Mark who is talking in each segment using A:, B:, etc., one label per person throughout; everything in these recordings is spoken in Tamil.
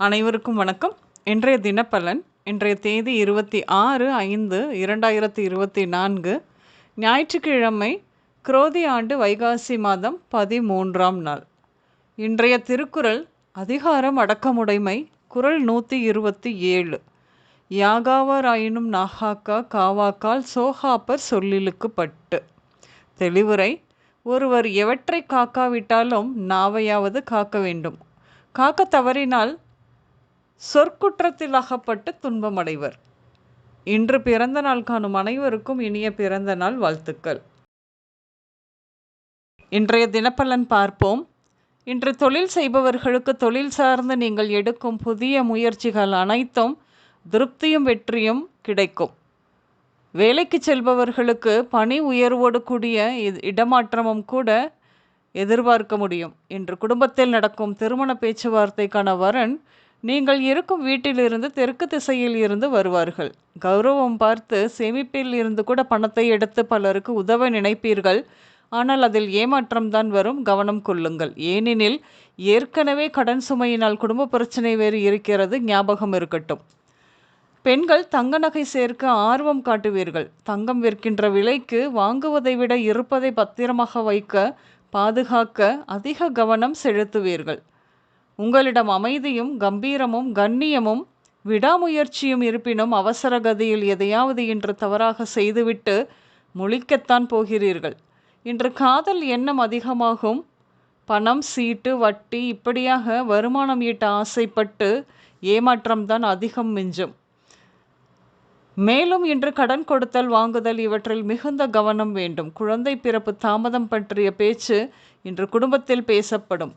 A: அனைவருக்கும் வணக்கம். இன்றைய தினப்பலன் இன்றைய தேதி இருபத்தி ஆறு ஐந்து இரண்டாயிரத்தி இருபத்தி நான்கு ஞாயிற்றுக்கிழமை குரோதி ஆண்டு வைகாசி மாதம் பதிமூன்றாம் நாள். இன்றைய திருக்குறள் அதிகாரம் அடக்கமுடைமை குரல் நூற்றி இருபத்தி ஏழு. யாகாவராயினும் நாகாக்கா காவாக்கால் சோகாப்பர் சொல்லிலுக்கு பட்டு. தெளிவுரை ஒருவர் எவற்றை காக்காவிட்டாலும் நாவையாவது காக்க வேண்டும். காக்க தவறினால் சொற்குற்றத்தில் அகப்பட்டு துன்பமடைவர். இன்று பிறந்த நாள் காணும் அனைவருக்கும் இனிய பிறந்த நாள் வாழ்த்துக்கள். இன்றைய தினப்பலன் பார்ப்போம். இன்று தொழில் செய்பவர்களுக்கு தொழில் சார்ந்து நீங்கள் எடுக்கும் புதிய முயற்சிகள் அனைத்தும் திருப்தியும் வெற்றியும் கிடைக்கும். வேலைக்கு செல்பவர்களுக்கு பணி உயர்வோடு கூடிய இடமாற்றமும் கூட எதிர்பார்க்க முடியும். இன்று குடும்பத்தில் நடக்கும் திருமண பேச்சுவார்த்தைக்கான வரன் நீங்கள் இருக்கும் வீட்டிலிருந்து தெற்கு திசையில் இருந்து வருவார்கள். கௌரவம் பார்த்து சேமிப்பில் இருந்து கூட பணத்தை எடுத்து பலருக்கு உதவ நினைப்பீர்கள். ஆனால் அதில் ஏமாற்றம்தான் வரும். கவனம் கொள்ளுங்கள். ஏனெனில் ஏற்கனவே கடன் சுமையினால் குடும்ப பிரச்சனை வேறு இருக்கிறது. ஞாபகம் இருக்கட்டும். பெண்கள் தங்க நகை சேர்க்க ஆர்வம் காட்டுவீர்கள். தங்கம் விற்கின்ற விலைக்கு வாங்குவதை விட இருப்பதை பத்திரமாக வைக்க பாதுகாக்க அதிக கவனம் செலுத்துவீர்கள். உங்களிடம் அமைதியும் கம்பீரமும் கண்ணியமும் விடாமுயற்சியும் இருப்பினும் அவசர கதியில் எதையாவது இன்று தவறாக செய்துவிட்டு முழிக்கத்தான் போகிறீர்கள். இன்று காதல் எண்ணம் அதிகமாகும். பணம் சீட்டு வட்டி இப்படியாக வருமானம் ஈட்ட ஆசைப்பட்டு ஏமாற்றம்தான் அதிகம் மிஞ்சும். மேலும் இன்று கடன் கொடுத்தல் வாங்குதல் இவற்றில் மிகுந்த கவனம் வேண்டும். குழந்தை பிறப்பு தாமதம் பற்றிய பேச்சு இன்று குடும்பத்தில் பேசப்படும்.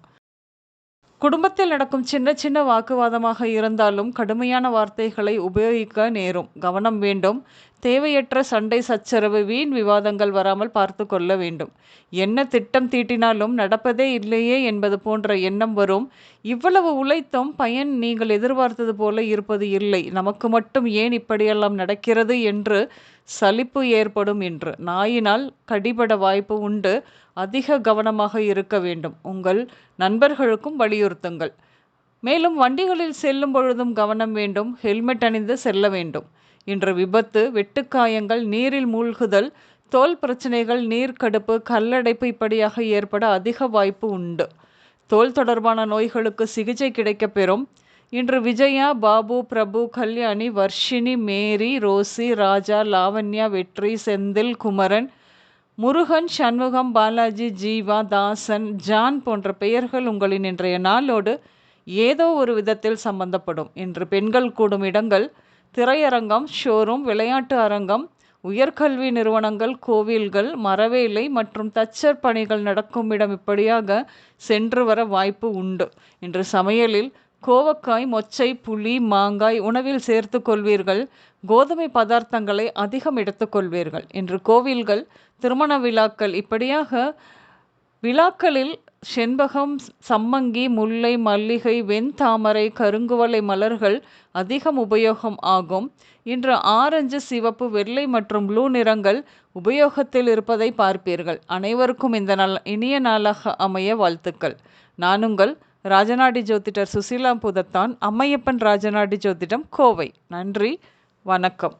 A: குடும்பத்தில் நடக்கும் சின்ன சின்ன வாக்குவாதமாக இருந்தாலும் கடுமையான வார்த்தைகளை உபயோகிக்க நேரும். கவனம் வேண்டும். தேவையற்ற சண்டை சச்சரவு வீண் விவாதங்கள் வராமல் பார்த்து கொள்ள வேண்டும். என்ன திட்டம் தீட்டினாலும் நடப்பதே இல்லையே என்பது போன்ற எண்ணம் வரும். இவ்வளவு உழைத்தும் பயன் நீங்கள் எதிர்பார்த்தது போல இருப்பது இல்லை. நமக்கு மட்டும் ஏன் இப்படியெல்லாம் நடக்கிறது என்று சலிப்பு ஏற்படும் என்று நாயினால் கடிபட வாய்ப்பு உண்டு. அதிக கவனமாக இருக்க வேண்டும். உங்கள் நண்பர்களுக்கும் வலியுறுத்துங்கள். மேலும் வண்டிகளில் செல்லும் பொழுதும் கவனம் வேண்டும். ஹெல்மெட் அணிந்து செல்ல வேண்டும். இன்று விபத்து வெட்டுக்காயங்கள் நீரில் மூழ்குதல் தோல் பிரச்சனைகள் நீர்க்கடுப்பு கல்லடைப்பு இப்படியாக ஏற்பட அதிக வாய்ப்பு உண்டு. தோல் தொடர்பான நோய்களுக்கு சிகிச்சை கிடைக்கப்பெறும் இன்று Vijaya Babu Prabhu Kalyani Varshini Mary Rosie Raja Lavanya Vetri Senthil Kumaran Murugan Shanmugam Balaji Jeeva Dasan John போன்ற பெயர்கள் உங்களின் இன்றைய நாளோடு ஏதோ ஒரு விதத்தில் சம்பந்தப்படும். இன்று பெண்கள் கூடும் இடங்கள் திரையரங்கம் ஷோரூம் விளையாட்டு அரங்கம் உயர்கல்வி நிறுவனங்கள் கோவில்கள் மரவேலை மற்றும் தச்சர் பணிகள் நடக்கும் இடம் இப்படியாக சென்று வர வாய்ப்பு உண்டு. இன்று சமையலில் கோவக்காய் மொச்சை புளி மாங்காய் உணவில் சேர்த்து கொள்வீர்கள். கோதுமை பதார்த்தங்களை அதிகம் எடுத்துக்கொள்வீர்கள் இன்று கோவில்கள் திருமண விழாக்கள் இப்படியாக விழாக்களில் செண்பகம் சம்மங்கி முல்லை மல்லிகை வெண்தாமரை கருங்குவலை மலர்கள் அதிகம் உபயோகம் ஆகும். இன்று ஆரஞ்சு சிவப்பு வெள்ளை மற்றும் ப்ளூ நிறங்கள் உபயோகத்தில் இருப்பதை பார்ப்பீர்கள். அனைவருக்கும் இந்த நாள் இனிய நாளாக அமைய வாழ்த்துக்கள். நானுங்கள் ராஜநாடி ஜோதிடர் சுசீலா புதத்தான் அம்மையப்பன் ராஜநாடி ஜோதிடம் கோவை. நன்றி வணக்கம்.